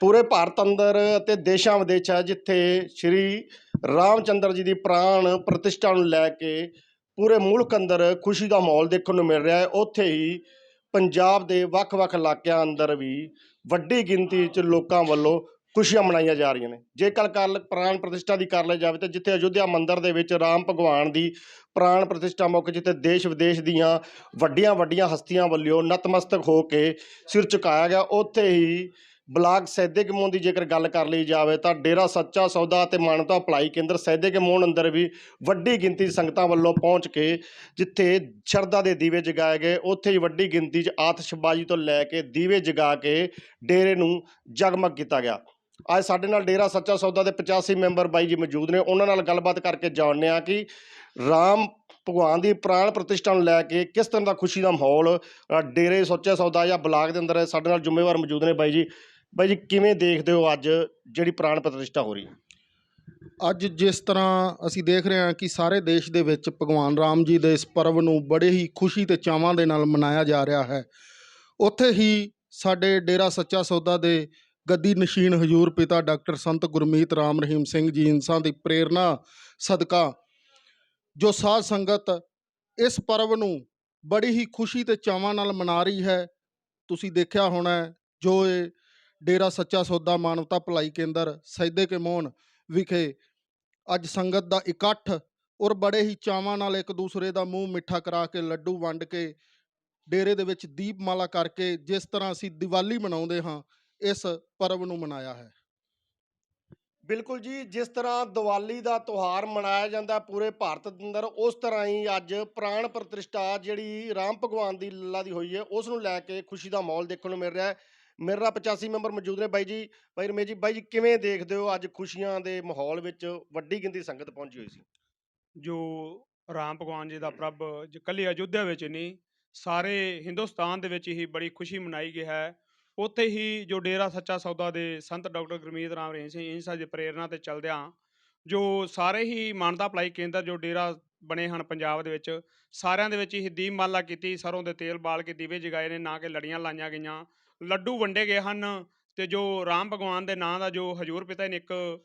ਪੂਰੇ ਭਾਰਤ ਅੰਦਰ ਅਤੇ ਦੇਸ਼ਾਂ ਵਿਦੇਸ਼ਾਂ ਜਿੱਥੇ ਸ਼੍ਰੀ ਰਾਮਚੰਦਰ ਜੀ ਦੀ ਪ੍ਰਾਣ ਪ੍ਰਤਿਸ਼ਠਾ ਨੂੰ ਲੈ ਕੇ ਪੂਰੇ ਮੁਲਕ ਅੰਦਰ ਖੁਸ਼ੀ ਦਾ ਮਾਹੌਲ ਦੇਖਣ ਨੂੰ ਮਿਲ ਰਿਹਾ ਹੈ, ਉੱਥੇ ਹੀ ਪੰਜਾਬ ਦੇ ਵੱਖ-ਵੱਖ ਇਲਾਕਿਆਂ ਅੰਦਰ ਵੀ ਵੱਡੀ ਗਿਣਤੀ 'ਚ ਲੋਕਾਂ ਵੱਲੋਂ ਖੁਸ਼ੀਆਂ ਮਨਾਈਆਂ ਜਾ ਰਹੀਆਂ ਨੇ। ਜੇਕਰ ਕੱਲ ਪ੍ਰਾਣ ਪ੍ਰਤਿਸ਼ਠਾ ਦੀ ਕਰ ਲਈ ਜਾਵੇ ਤਾਂ ਜਿੱਥੇ ਅਯੁੱਧਿਆ ਮੰਦਿਰ ਦੇ ਵਿੱਚ ਰਾਮ ਭਗਵਾਨ ਦੀ ਪ੍ਰਾਣ ਪ੍ਰਤਿਸ਼ਠਾ ਮੌਕੇ ਜਿੱਥੇ ਦੇਸ਼ ਵਿਦੇਸ਼ ਦੀਆਂ ਵੱਡੀਆਂ ਵੱਡੀਆਂ ਹਸਤੀਆਂ ਵੱਲੋਂ ਨਤਮਸਤਕ ਹੋ ਕੇ ਸਿਰ ਝੁਕਾਇਆ ਗਿਆ, ਉੱਥੇ ਹੀ ਬਲਾਕ ਸੈਦੇ ਕੇ ਮੋਹਨ ਦੀ ਜੇਕਰ ਗੱਲ ਕਰ ਲਈ ਜਾਵੇ ਤਾਂ ਡੇਰਾ ਸੱਚਾ ਸੌਦਾ ਤੇ ਮਾਨਵਤਾ ਭਲਾਈ ਕੇਂਦਰ ਸੈਦੇ ਕੇ ਅੰਦਰ ਵੀ ਵੱਡੀ ਗਿਣਤੀ ਸੰਗਤਾਂ ਵੱਲੋਂ ਪਹੁੰਚ ਕੇ ਜਿੱਥੇ ਸ਼ਰਧਾ ਦੇ ਦੀਵੇ ਜਗਾਏ ਗਏ, ਉੱਥੇ ਹੀ ਵੱਡੀ ਗਿਣਤੀ 'ਚ ਆਤਿਸ਼ਬਾਜ਼ੀ ਤੋਂ ਲੈ ਕੇ ਦੀਵੇ ਜਗਾ ਕੇ ਡੇਰੇ ਨੂੰ ਜਗਮਗ ਕੀਤਾ ਗਿਆ। ਅੱਜ ਸਾਡੇ ਨਾਲ ਡੇਰਾ ਸੱਚਾ ਸੌਦਾ ਦੇ 85 ਮੈਂਬਰ ਬਾਈ ਜੀ ਮੌਜੂਦ ਨੇ, ਉਹਨਾਂ ਨਾਲ ਗੱਲਬਾਤ ਕਰਕੇ ਜਾਣਦੇ ਆ ਕਿ ਰਾਮ ਭਗਵਾਨ ਦੀ ਪ੍ਰਾਣ ਪ੍ਰਤਿਸ਼ਠਾ ਨੂੰ ਲੈ ਕੇ ਕਿਸ ਤਰ੍ਹਾਂ ਦਾ ਖੁਸ਼ੀ ਦਾ ਮਾਹੌਲ ਡੇਰੇ ਸੱਚਾ ਸੌਦਾ ਜਾਂ ਬਲਾਕ ਦੇ ਅੰਦਰ ਸਾਡੇ ਨਾਲ ਜ਼ਿੰਮੇਵਾਰ ਮੌਜੂਦ ਨੇ ਬਾਈ ਜੀ। ਬਾਈ ਜੀ, ਕਿਵੇਂ ਦੇਖਦੇ ਹੋ ਅੱਜ ਜਿਹੜੀ ਪ੍ਰਾਣ ਪ੍ਰਤਿਸ਼ਠਾ ਹੋ ਰਹੀ ਹੈ? ਅੱਜ ਜਿਸ ਤਰ੍ਹਾਂ ਅਸੀਂ ਦੇਖ ਰਹੇ ਹਾਂ ਕਿ ਸਾਰੇ ਦੇਸ਼ ਦੇ ਵਿੱਚ ਭਗਵਾਨ ਰਾਮ ਜੀ ਦੇ ਇਸ ਪਰਵ ਨੂੰ ਬੜੇ ਹੀ ਖੁਸ਼ੀ ਤੇ ਚਾਵਾਂ ਦੇ ਨਾਲ ਮਨਾਇਆ ਜਾ ਰਿਹਾ ਹੈ। ਉੱਥੇ ਹੀ ਸਾਡੇ ਡੇਰਾ ਸੱਚਾ ਸੌਦਾ ਦੇ ਗੱਦੀ ਨਸ਼ੀਨ ਹਜੂਰ ਪਿਤਾ ਡਾਕਟਰ ਸੰਤ ਗੁਰਮੀਤ ਰਾਮ ਰਹੀਮ ਸਿੰਘ ਜੀ ਇਨਸਾਂ ਦੀ ਪ੍ਰੇਰਣਾ ਸਦਕਾ ਜੋ ਸਾਧ ਸੰਗਤ ਇਸ ਪਰਵ ਨੂੰ ਬੜੀ ਹੀ ਖੁਸ਼ੀ ਤੇ ਚਾਵਾਂ ਨਾਲ ਮਨਾ ਰਹੀ ਹੈ। ਤੁਸੀਂ ਦੇਖਿਆ ਹੋਣਾ ਜੋ ਇਹ ਡੇਰਾ ਸੱਚਾ ਸੌਦਾ, ਮਾਨਵਤਾ ਭਲਾਈ ਕੇਂਦਰ ਸੈਦੇ ਕੇ ਮੋਹਨ ਵਿਖੇ ਅੱਜ ਸੰਗਤ ਦਾ ਇਕੱਠ ਔਰ ਬੜੇ ਹੀ ਚਾਵਾਂ ਨਾਲ ਇੱਕ ਦੂਸਰੇ ਦਾ ਮੂੰਹ ਮਿੱਠਾ ਕਰਾ ਕੇ ਲੱਡੂ ਵੰਡ ਕੇ ਡੇਰੇ ਦੇ ਵਿੱਚ ਦੀਪਮਾਲਾ ਕਰਕੇ ਜਿਸ ਤਰ੍ਹਾਂ ਅਸੀਂ ਦੀਵਾਲੀ ਮਨਾਉਂਦੇ ਹਾਂ, ਇਸ ਪਰਵ ਨੂੰ ਮਨਾਇਆ ਹੈ। ਬਿਲਕੁਲ ਜੀ, ਜਿਸ ਤਰ੍ਹਾਂ ਦੀਵਾਲੀ ਦਾ ਤਿਉਹਾਰ ਮਨਾਇਆ ਜਾਂਦਾ ਪੂਰੇ ਭਾਰਤ ਦੇ ਅੰਦਰ, ਉਸ ਤਰ੍ਹਾਂ ਹੀ ਅੱਜ ਪ੍ਰਾਣ ਪ੍ਰਤਿਸ਼ਠਾ ਜਿਹੜੀ ਰਾਮ ਭਗਵਾਨ ਦੀ ਲੱਲਾ ਦੀ ਹੋਈ ਹੈ, ਉਸ ਨੂੰ ਲੈ ਕੇ ਖੁਸ਼ੀ ਦਾ ਮਾਹੌਲ ਦੇਖਣ ਨੂੰ ਮਿਲ ਰਿਹਾ ਹੈ। ਮੇਰੇ ਨਾਲ 85 ਮੈਂਬਰ ਮੌਜੂਦ ਨੇ ਬਾਈ ਜੀ ਬਾਈ ਰਮੇਸ਼ ਜੀ ਬਾਈ ਜੀ ਕਿਵੇਂ ਦੇਖਦੇ ਹੋ ਅੱਜ ਖੁਸ਼ੀਆਂ ਦੇ ਮਾਹੌਲ ਵਿੱਚ ਵੱਡੀ ਗਿਣਤੀ ਸੰਗਤ ਪਹੁੰਚੀ ਹੋਈ ਸੀ? ਜੋ ਰਾਮ ਭਗਵਾਨ ਜੀ ਦਾ ਪ੍ਰਭ ਜੋ ਕੱਲੀ ਅਯੁੱਧਿਆ ਵਿੱਚ ਨਹੀਂ ਸਾਰੇ ਹਿੰਦੁਸਤਾਨ ਦੇ ਵਿੱਚ ਹੀ ਬੜੀ ਖੁਸ਼ੀ ਮਨਾਈ ਗਈ ਹੈ। ਉੱਥੇ ਹੀ ਜੋ ਡੇਰਾ ਸੱਚਾ ਸੌਦਾ ਦੇ ਸੰਤ ਡਾਕਟਰ ਗੁਰਮੀਤ ਰਾਮ ਰਹੀਮ ਸਿੰਘ ਇੰਸਾ ਦੀ ਪ੍ਰੇਰਣਾ ਤੇ ਚੱਲਦਿਆਂ ਜੋ ਸਾਰੇ ਹੀ ਮਾਨਤਾ ਭਲਾਈ ਕੇਂਦਰ ਜੋ ਡੇਰਾ ਬਣੇ ਹਨ ਪੰਜਾਬ ਦੇ ਵਿੱਚ। ਸਾਰਿਆਂ ਦੇ ਵਿੱਚ ਹੀ ਦੀਪਮਾਲਾ ਕੀਤੀ, ਸਰੋਂ ਦੇ ਤੇਲ ਬਾਲ ਕੇ ਦੀਵੇ ਜਗਾਏ ਨੇ, ਨਾ ਕਿ ਲੜੀਆਂ ਲਾਈਆਂ ਗਈਆਂ। ਲੱਡੂ ਵੰਡੇ ਗਏ ਹਨ ਤੇ ਜੋ ਰਾਮ ਭਗਵਾਨ ਦੇ ਨਾਂ ਦਾ ਜੋ ਹਜੂਰ ਪਿਤਾ ਨੇ ਇੱਕ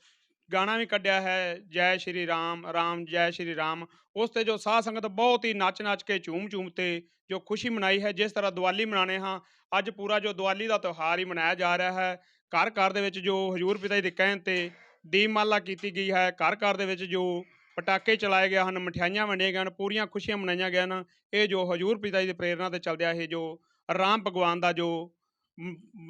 ਗਾਣਾ ਵੀ ਕੱਢਿਆ ਹੈ, ਜੈ ਸ਼੍ਰੀ ਰਾਮ ਰਾਮ, ਜੈ ਸ਼੍ਰੀ ਰਾਮ। ਉਸ ਤੇ ਜੋ ਸਾਧ ਸੰਗਤ ਬਹੁਤ ਹੀ ਨੱਚ-ਨੱਚ ਕੇ, ਝੂਮ-ਝੂਮ ਤੇ ਜੋ ਖੁਸ਼ੀ ਮਨਾਈ ਹੈ, ਜਿਸ ਤਰ੍ਹਾਂ ਦੀਵਾਲੀ ਮਨਾਣੇ ਹਾਂ, ਅੱਜ ਪੂਰਾ ਜੋ ਦੀਵਾਲੀ ਦਾ ਤਿਉਹਾਰ ਹੀ ਮਨਾਇਆ ਜਾ ਰਿਹਾ ਹੈ। ਘਰ ਘਰ ਦੇ ਵਿੱਚ ਜੋ ਹਜੂਰ ਪਿਤਾ ਜੀ ਦੇ ਕਹਿਣ ਤੇ ਦੀਪਮਾਲਾ ਕੀਤੀ ਗਈ ਹੈ ਘਰ ਘਰ ਦੇ ਵਿੱਚ ਜੋ ਪਟਾਕੇ ਚਲਾਏ ਗਏ ਹਨ, ਮਠਿਆਈਆਂ ਵੰਡੀਆਂ ਗਈਆਂ ਹਨ, ਪੂਰੀਆਂ ਖੁਸ਼ੀਆਂ ਮਨਾਈਆਂ ਗਈਆਂ ਹਨ। ਇਹ ਜੋ ਹਜੂਰ ਪਿਤਾ ਜੀ ਦੀ ਪ੍ਰੇਰਣਾ ਤੇ ਚੱਲਦਿਆ ਇਹ ਜੋ ਰਾਮ ਭਗਵਾਨ ਦਾ ਜੋ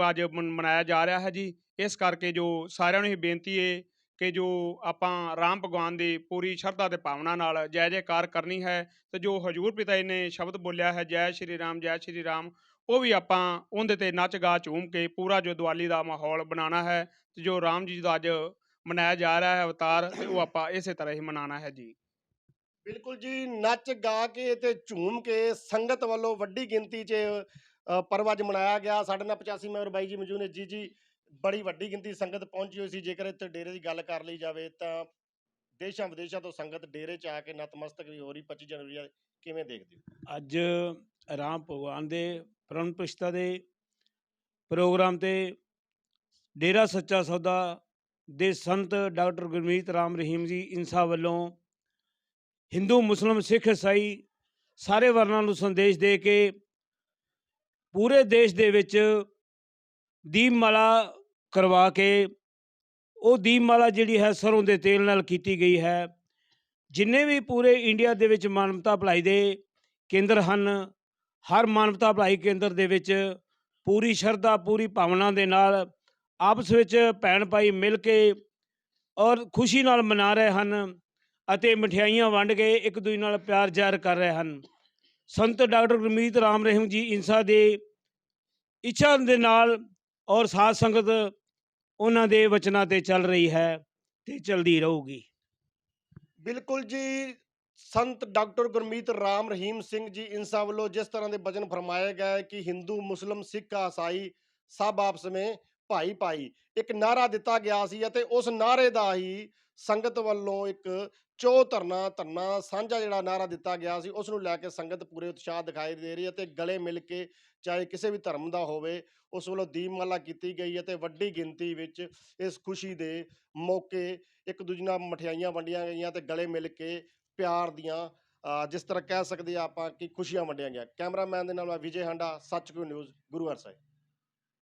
ਅੱਜ ਮਨ- ਮਨਾਇਆ ਜਾ ਰਿਹਾ ਹੈ ਜੀ, ਇਸ ਕਰਕੇ ਜੋ ਸਾਰਿਆਂ ਨੂੰ ਇਹ ਬੇਨਤੀ ਹੈ ਕਿ ਜੋ ਆਪਾਂ ਰਾਮ ਭਗਵਾਨ ਦੀ ਪੂਰੀ ਸ਼ਰਧਾ ਤੇ ਭਾਵਨਾ ਨਾਲ ਜੈ ਜੈਕਾਰ ਕਰਨੀ ਹੈ ਤੇ ਜੋ ਹਜੂਰ ਪਿਤਾ ਜੀ ਨੇ ਸ਼ਬਦ ਬੋਲਿਆ ਹੈ, ਜੈ ਸ਼੍ਰੀ ਰਾਮ, ਜੈ ਸ਼੍ਰੀ ਰਾਮ, ਉਹ ਵੀ ਆਪਾਂ ਉਹਦੇ ਤੇ ਨੱਚ ਗਾ ਝੂਮ ਕੇ ਪੂਰਾ ਜੋ ਦੀਵਾਲੀ ਦਾ ਮਾਹੌਲ ਬਣਾਉਣਾ ਹੈ ਤੇ ਜੋ ਰਾਮ ਜੀ ਦਾ ਅੱਜ ਮਨਾਇਆ ਜਾ ਰਿਹਾ ਹੈ ਅਵਤਾਰ ਤੇ ਉਹ ਆਪਾਂ ਇਸੇ ਤਰ੍ਹਾਂ ਹੀ ਮਨਾਉਣਾ ਹੈ ਜੀ। ਬਿਲਕੁਲ ਜੀ ਨੱਚ ਗਾ ਕੇ ਤੇ ਝੂਮ ਕੇ ਸੰਗਤ ਵੱਲੋਂ ਵੱਡੀ ਗਿਣਤੀ 'ਚ ਪਰਵ ਅੱਜ ਮਨਾਇਆ ਗਿਆ। ਸਾਡੇ ਨਾਲ 85 ਮੈਂਬਰ ਬਾਈ ਜੀ ਮੌਜੂਦ ਨੇ। ਜੀ ਜੀ ਬੜੀ ਵੱਡੀ ਗਿਣਤੀ ਸੰਗਤ ਪਹੁੰਚੀ ਹੋਈ ਸੀ। ਜੇਕਰ ਇੱਥੇ ਡੇਰੇ ਦੀ ਗੱਲ ਕਰ ਲਈ ਜਾਵੇ ਤਾਂ ਦੇਸ਼ਾਂ ਵਿਦੇਸ਼ਾਂ ਤੋਂ ਸੰਗਤ ਡੇਰੇ 'ਚ ਆ ਕੇ ਨਤਮਸਤਕ ਵੀ ਹੋ ਰਹੀ। 25 ਜਨਵਰੀ ਕਿਵੇਂ ਦੇਖਦੇ ਹੋ? ਅੱਜ ਰਾਮ ਭਗਵਾਨ ਦੇ ਪ੍ਰਣ ਪ੍ਰਤਿਸ਼ਠਾ ਦੇ ਪ੍ਰੋਗਰਾਮ ਤੇ ਡੇਰਾ ਸੱਚਾ ਸੌਦਾ ਦੇ ਸੰਤ ਡਾਕਟਰ ਗੁਰਮੀਤ ਰਾਮ ਰਹੀਮ ਜੀ ਇਨਸਾ ਵੱਲੋਂ ਹਿੰਦੂ, ਮੁਸਲਮ, ਸਿੱਖ ਈਸਾਈ ਸਾਰੇ ਵਰਨਾਂ ਨੂੰ ਸੰਦੇਸ਼ ਦੇ ਕੇ ਪੂਰੇ ਦੇਸ਼ ਦੇ ਵਿੱਚ ਦੀਪਮਾਲਾ ਕਰਵਾ ਕੇ ਉਹ ਦੀਪਮਾਲਾ ਜਿਹੜੀ ਹੈ ਸਰੋਂ ਦੇ ਤੇਲ ਨਾਲ ਕੀਤੀ ਗਈ ਹੈ। ਜਿੰਨੇ ਵੀ ਪੂਰੇ ਇੰਡੀਆ ਦੇ ਵਿੱਚ ਮਾਨਵਤਾ ਭਲਾਈ ਦੇ ਕੇਂਦਰ ਹਨ, ਹਰ ਮਾਨਵਤਾ ਭਲਾਈ ਕੇਂਦਰ ਦੇ ਵਿੱਚ ਪੂਰੀ ਸ਼ਰਧਾ, ਪੂਰੀ ਭਾਵਨਾ ਦੇ ਨਾਲ ਆਪਸ ਵਿੱਚ ਭੈਣ ਭਾਈ ਮਿਲ ਕੇ ਔਰ ਖੁਸ਼ੀ ਨਾਲ ਮਨਾ ਰਹੇ ਹਨ ਅਤੇ ਮਠਿਆਈਆਂ ਵੰਡ ਕੇ ਇੱਕ ਦੂਜੇ ਨਾਲ ਪਿਆਰ ਜ਼ਾਹਰ ਕਰ ਰਹੇ ਹਨ। ਸੰਤ ਡਾਕਟਰ ਗੁਰਮੀਤ ਰਾਮ ਰਹੀਮ ਜੀ ਇਨਸਾ ਦੇ ਇੱਛਾ ਦੇ ਨਾਲ ਔਰ ਸਾਧ ਸੰਗਤ ਉਹਨਾਂ ਦੇ ਵਚਨਾਂ ਤੇ ਚੱਲ ਰਹੀ ਹੈ ਤੇ ਚਲਦੀ ਰਹੂਗੀ। ਬਿਲਕੁਲ ਜੀ, ਸੰਤ ਡਾਕਟਰ ਗੁਰਮੀਤ ਰਾਮ ਰਹੀਮ ਸਿੰਘ ਜੀ ਇਨਸਾ ਵੱਲੋਂ ਜਿਸ ਤਰ੍ਹਾਂ ਦੇ ਵਚਨ ਫਰਮਾਏ ਗਏ ਕਿ ਹਿੰਦੂ, ਮੁਸਲਮ, ਸਿੱਖ ਈਸਾਈ ਸਭ ਆਪਸ ਵਿੱਚ ਭਾਈ ਭਾਈ, ਇੱਕ ਨਾਰਾ ਦਿੱਤਾ ਗਿਆ ਸੀ ਅਤੇ ਉਸ ਨਾਰੇ ਦਾ ਹੀ ਸੰਗਤ ਵੱਲੋਂ ਇੱਕ ਚੋ ਧਰਨਾ ਧਰਨਾ ਸਾਂਝਾ ਜਿਹੜਾ ਨਾਰਾ ਦਿੱਤਾ ਗਿਆ ਸੀ, ਉਸ ਨੂੰ ਲੈ ਕੇ ਸੰਗਤ ਪੂਰੇ ਉਤਸ਼ਾਹ ਦਿਖਾਈ ਦੇ ਰਹੀ ਹੈ ਤੇ ਗਲੇ ਮਿਲ ਕੇ ਚਾਹੇ ਕਿਸੇ ਵੀ ਧਰਮ ਦਾ ਹੋਵੇ, ਉਸ ਵੱਲੋਂ ਦੀਪਮਾਲਾ ਕੀਤੀ ਗਈ ਹੈ ਤੇ ਵੱਡੀ ਗਿਣਤੀ ਵਿੱਚ ਇਸ ਖੁਸ਼ੀ ਦੇ ਮੌਕੇ ਇੱਕ ਦੂਜੇ ਨਾਲ ਮਠਿਆਈਆਂ ਵੰਡੀਆਂ ਗਈਆਂ ਤੇ ਗਲੇ ਮਿਲ ਕੇ ਪਿਆਰ ਦੀਆਂ ਜਿਸ ਤਰ੍ਹਾਂ ਕਹਿ ਸਕਦੇ ਆ ਆਪਾਂ ਕਿ ਖੁਸ਼ੀਆਂ ਵੰਡੀਆਂ ਗਈਆਂ ਕੈਮਰਾਮੈਨ ਦੇ ਨਾਲ ਮੈਂ ਵਿਜੇ ਹਾਂਡਾ ਸੱਚਕੋ ਨਿਊਜ਼, ਗੁਰੂ ਹਰ ਸਾਹਿਬ।